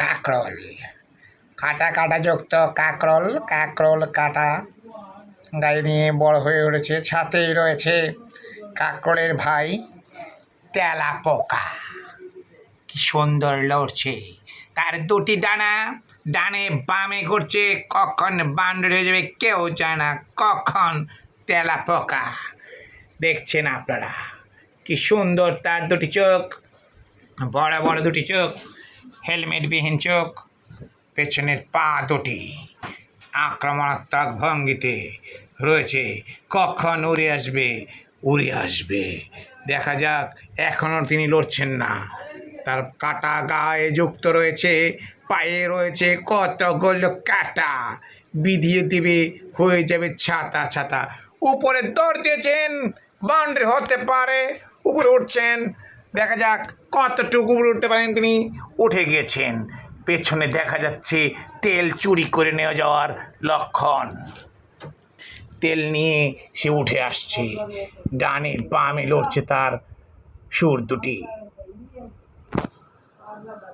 কাকরোল। কাটা কাটা যুক্ত কাকরোল কাকরোল কাটা গায়ে নিয়ে বড় হয়ে উঠেছে, সাথেই রয়েছে কাকরোলের ভাই তেলা পোকা। কি সুন্দর লড়ছে। তার দুটি ডানা ডানে বামে ঘুরছে, কখন বান্ডর হয়ে যাবে কেউ জানে না, কখন তেলা পোকা। দেখছেন আপনারা, কি সুন্দর তার দুটি চোখ, বড় বড় দুটি চোখ। হেলমেটবিহীন চোখ, পেছনের পা দুটি। আক্রমণাত্মক ভঙ্গিতে রয়েছে, কখন উড়ে আসবে উড়ে আসবে। দেখা যাক, এখনও তিনি লড়ছেন না। তার কাটা গায়ে যুক্ত রয়েছে, পায়ে রয়েছে কতগুলো কাটা। বিধিয়ে দিবে, হয়ে যাবে ছাতা ছাতা। উপরে দৌড় দিয়েছেন, বাউন্ডারি হতে পারে, উপরে উঠছেন দেখা যাক কতটুকু উঠতে পারেন তিনি। উঠে গিয়েছেন পেছনে দেখা যাচ্ছে তেল চুরি করে নিয়ে যাওয়ার লক্ষণ। তেল নিয়ে সে উঠে আসছে। ডানে বামে লড়ছে তার সুর দুটি।